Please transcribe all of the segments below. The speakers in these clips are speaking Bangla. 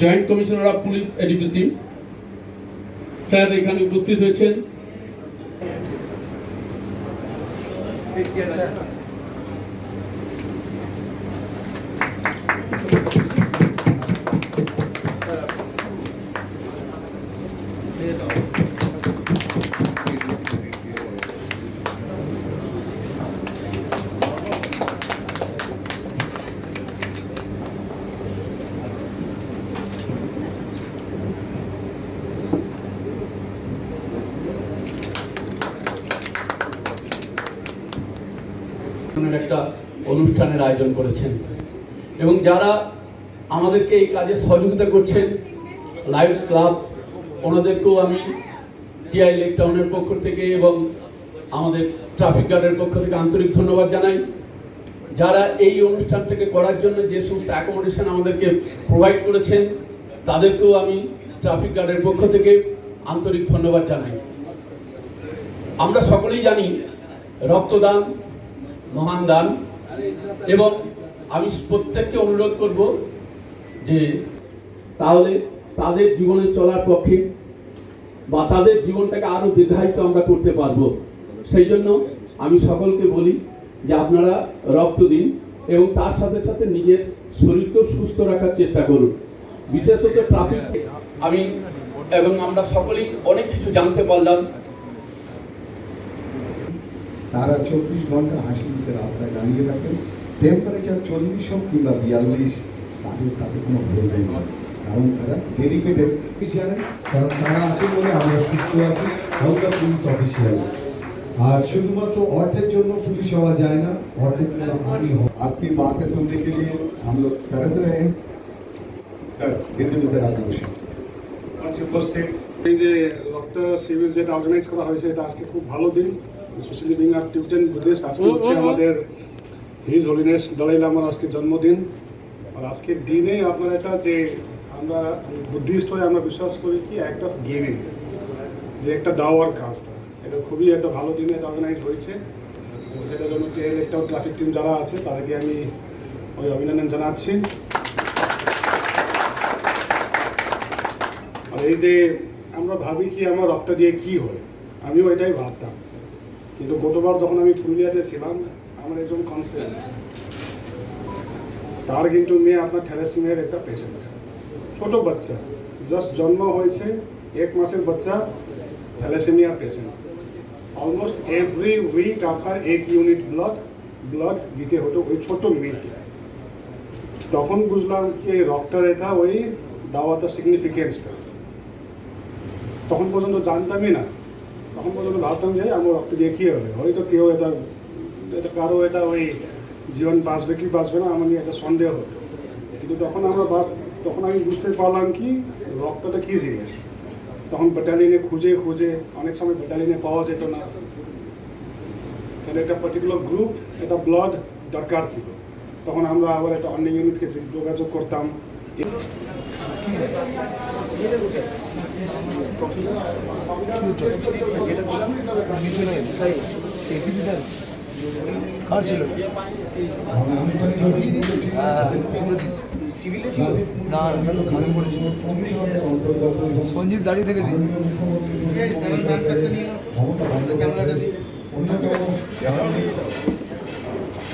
Joint commissioner of police ADPC sir এখানে উপস্থিত হয়েছেন। ধরনের একটা অনুষ্ঠানের আয়োজন করেছেন। এবং যারা আমাদেরকে এই কাজে সহযোগিতা করছেন লাইফস ক্লাব ওনাদেরকেও আমি টিআই লেক টাউনের পক্ষ থেকে এবং আমাদের ট্রাফিক গার্ডের পক্ষ থেকে আন্তরিক ধন্যবাদ জানাই। যারা এই অনুষ্ঠানটাকে করার জন্য যে সমস্ত অ্যাকোমোডেশন আমাদেরকে প্রোভাইড করেছেন, তাদেরকেও আমি ট্রাফিক গার্ডের পক্ষ থেকে আন্তরিক ধন্যবাদ জানাই। আমরা সকলেই জানি রক্তদান মহান দান। এবং আমি প্রত্যেককে অনুরোধ করব যে তাহলে তাদের জীবনে চলার পক্ষে বা তাদের জীবনটাকে আরও দীর্ঘায়িত আমরা করতে পারব। সেই জন্য আমি সকলকে বলি যে আপনারা রক্ত দিন এবং তার সাথে সাথে নিজের শরীরকেও সুস্থ রাখার চেষ্টা করুন। বিশেষত ট্রাফিক আমি এবং আমরা সকলেই অনেক কিছু জানতে পারলাম। তারা চব্বিশ ঘণ্টা হাসি মুখে রাস্তায় দাঁড়িয়ে থাকেন টেম্পারেচার চল্লিশ হোক কিংবা বিয়াল্লিশ তাদের তাতে কোনো ভুল নেই কারণ তারা ডেডিকেটেড জানেন কারণ তারা আছে বলে আমরা সুস্থ আছি হাওড়া পুলিশ অফিসিয়াল আর শুধুমাত্র অর্থের জন্য পুলিশ হওয়া যায় না অর্থের জন্য আমি হওয়া आपकी बातें सुनने के लिए हम लोग तरस रहे हैं सर इसी में सर आपका क्वेश्चन আজকে উপস্থিত এই যে রক্ত শিবির যেটা অর্গানাইজ করা হয়েছে এটা আজকে খুব ভালো দিন স্পেশালি বিং আপ টিউটেন বুদ্ধিস্ট আজকে হচ্ছে আমাদের হিজ হলিনেস দলাই লামার আজকে জন্মদিন। আর আজকের দিনে আপনার এটা যে আমরা বুদ্ধিস্ট হয়ে আমরা বিশ্বাস করি কি অ্যাক্ট অফ গিভিং যে একটা দাওয়ার কাজটা এটা খুবই একটা ভালো দিনে অর্গানাইজ হয়েছে। সেটার জন্য ট্রেন একটা ট্রাফিক টিম যারা আছে তাদেরকে আমি ওই অভিনন্দন জানাচ্ছি। আর এই যে আমরা ভাবি কি আমার রক্ত দিয়ে কি হয়? আমিও এটাই ভাবতাম। কিন্তু গতবার যখন আমি পুরুলিয়াতে ছিলাম, আমার একজন কনসেপ্ট তার কিন্তু মেয়ে আপনার থ্যালাসিমিয়ার একটা পেশেন্ট ছোট বাচ্চা জাস্ট জন্ম হয়েছে, এক মাসের বাচ্চা thalassaemia patient almost every week আপনার এক ইউনিট ব্লাড ব্লাড দিতে হতো ওই ছোট মেয়েকে। তখন বুঝলাম এই রক্তের এটা ওই দাওয়াটা সিগনিফিকেন্সটা তখন পর্যন্ত জানতামই না। তখন পর্যন্ত ভাবতাম যে আমার রক্ত দিয়ে কী হবে? হয়তো কেউ এটা এটা কারও এটা ওই জীবন বাঁচবে কি বাঁচবে না, আমার নিয়ে একটা সন্দেহ হতো কিন্তু তখন আমরা তখন আমি বুঝতে পারলাম কি, রক্তটা কী জিনিস? তখন ব্যাটালিয়নে খুঁজে খুঁজে, অনেক সময় ব্যাটালিয়নে পাওয়া যেত না। তাহলে একটা পার্টিকুলার গ্রুপ একটা ব্লাড দরকার ছিল। তখন আমরা আবার একটা অন্য ইউনিটকে যোগাযোগ করতাম। কার ছিল? সিভিলে ছিল না আমি বলেছিল সঞ্জীব দাঁড়িয়ে থেকে দিয়েছি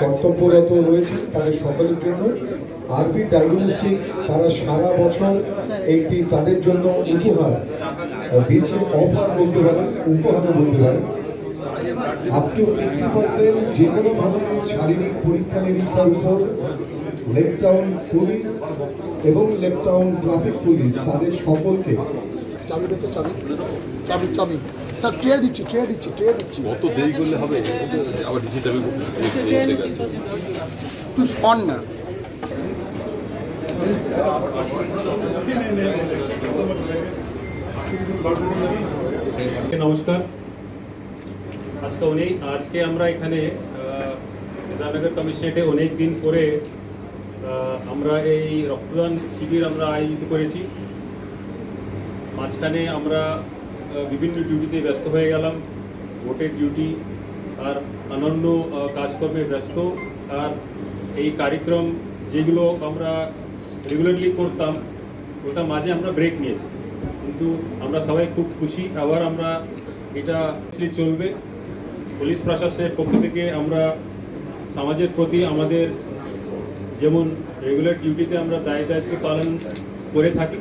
কর্তব্যরত রয়েছে তাদের সকলের জন্য। আরবি ডায়াগনস্টিক তারা সারা বছর একটি তাদের জন্য উপহার দিচ্ছে অফার বলতে পারেন উপহারও বলতে পারেন। আপ টু ফিফটি পার্সেন্ট যে কোনো ধরনের শারীরিক পরীক্ষা নিরীক্ষার উপর লেকটাউন পুলিশ এবং লেকটাউন ট্রাফিক পুলিশ তাদের সকলকে। চাবি দেখো চাবি। চাবি চাবি। স্যার ট্রে দিচ্ছি ট্রে দিচ্ছি ট্রে দিচ্ছি। কত দেরি করলে হবে? আবার ডিসিটা আমি তুই শোন না। নমস্কার। আজকে অনেক আজকে আমরা এখানে বিধাননগর কমিশনারেটে অনেক দিন পরে আমরা এই রক্তদান শিবির আমরা আয়োজিত করেছি। মাঝখানে আমরা বিভিন্ন ডিউটিতে ব্যস্ত হয়ে গেলাম। ভোটের ডিউটি আর অন্যান্য কাজকর্মে ব্যস্ত। আর এই কার্যক্রম যেগুলো আমরা রেগুলারলি করতাম, ওটা মাঝে আমরা ব্রেক নিয়েছি। কিন্তু আমরা সবাই খুব খুশি। আবার আমরা এটা চলবে। পুলিশ প্রশাসনের পক্ষ থেকে আমরা সমাজের প্রতি আমাদের যেমন রেগুলার ডিউটিতে আমরা দায় দায়িত্ব পালন করে থাকি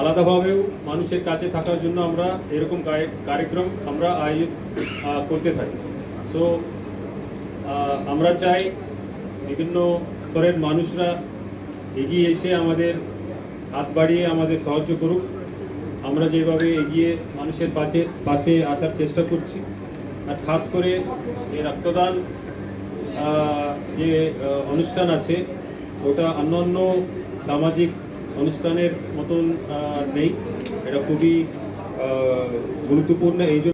আলাদাভাবেও মানুষের কাছে থাকার জন্য আমরা এরকম কার্যক্রম আমরা আয়োজিত করতে থাকি। সো আমরা চাই বিভিন্ন স্তরের মানুষরা এগিয়ে এসে আমাদের হাত বাড়িয়ে আমাদের সাহায্য করুক। আমরা যেভাবে এগিয়ে মানুষের পাশে পাশে আসার চেষ্টা করছি। আর খাস করে এই রক্তদান যে অনুষ্ঠান আছে, ওটা অন্য সামাজিক অনুষ্ঠানের মতন নেই। এটা খুবই গুরুত্বপূর্ণ। এই